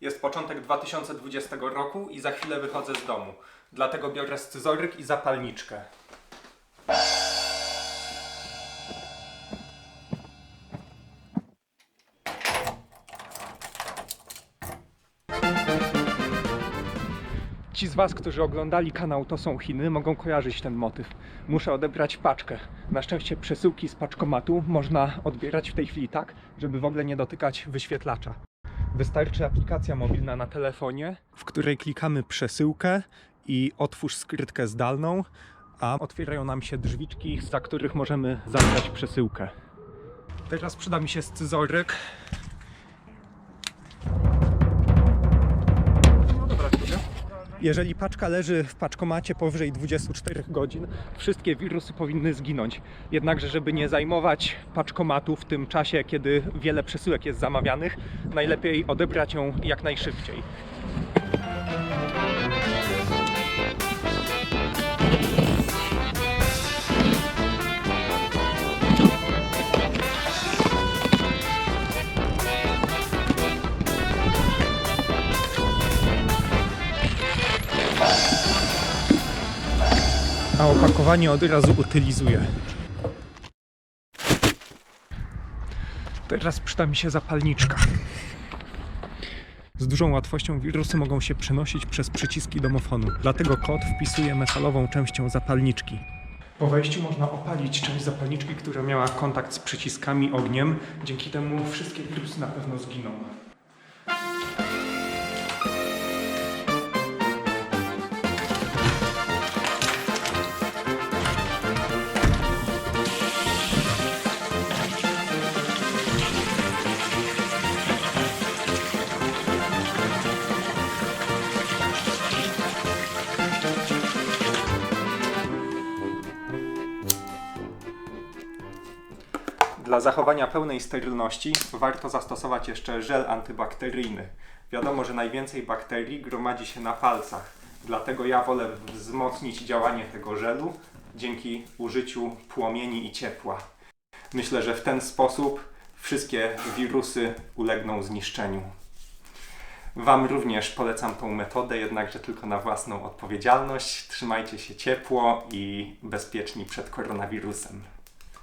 Jest początek 2020 roku i za chwilę wychodzę z domu. Dlatego biorę scyzoryk i zapalniczkę. Ci z Was, którzy oglądali kanał To są Chiny, mogą kojarzyć ten motyw. Muszę odebrać paczkę. Na szczęście przesyłki z paczkomatu można odbierać w tej chwili tak, żeby w ogóle nie dotykać wyświetlacza. Wystarczy aplikacja mobilna na telefonie, w której klikamy przesyłkę i otwórz skrytkę zdalną, a otwierają nam się drzwiczki, za których możemy zabrać przesyłkę. Teraz przyda mi się scyzoryk. Jeżeli paczka leży w paczkomacie powyżej 24 godzin, wszystkie wirusy powinny zginąć. Jednakże, żeby nie zajmować paczkomatu w tym czasie, kiedy wiele przesyłek jest zamawianych, najlepiej odebrać ją jak najszybciej. A opakowanie od razu utylizuję. Teraz przyda mi się zapalniczka. Z dużą łatwością wirusy mogą się przenosić przez przyciski domofonu, dlatego kod wpisuje metalową częścią zapalniczki. Po wejściu można opalić część zapalniczki, która miała kontakt z przyciskami ogniem. Dzięki temu wszystkie wirusy na pewno zginą. Dla zachowania pełnej sterylności warto zastosować jeszcze żel antybakteryjny. Wiadomo, że najwięcej bakterii gromadzi się na palcach, dlatego ja wolę wzmocnić działanie tego żelu dzięki użyciu płomieni i ciepła. Myślę, że w ten sposób wszystkie wirusy ulegną zniszczeniu. Wam również polecam tą metodę, jednakże tylko na własną odpowiedzialność. Trzymajcie się ciepło i bezpieczni przed koronawirusem.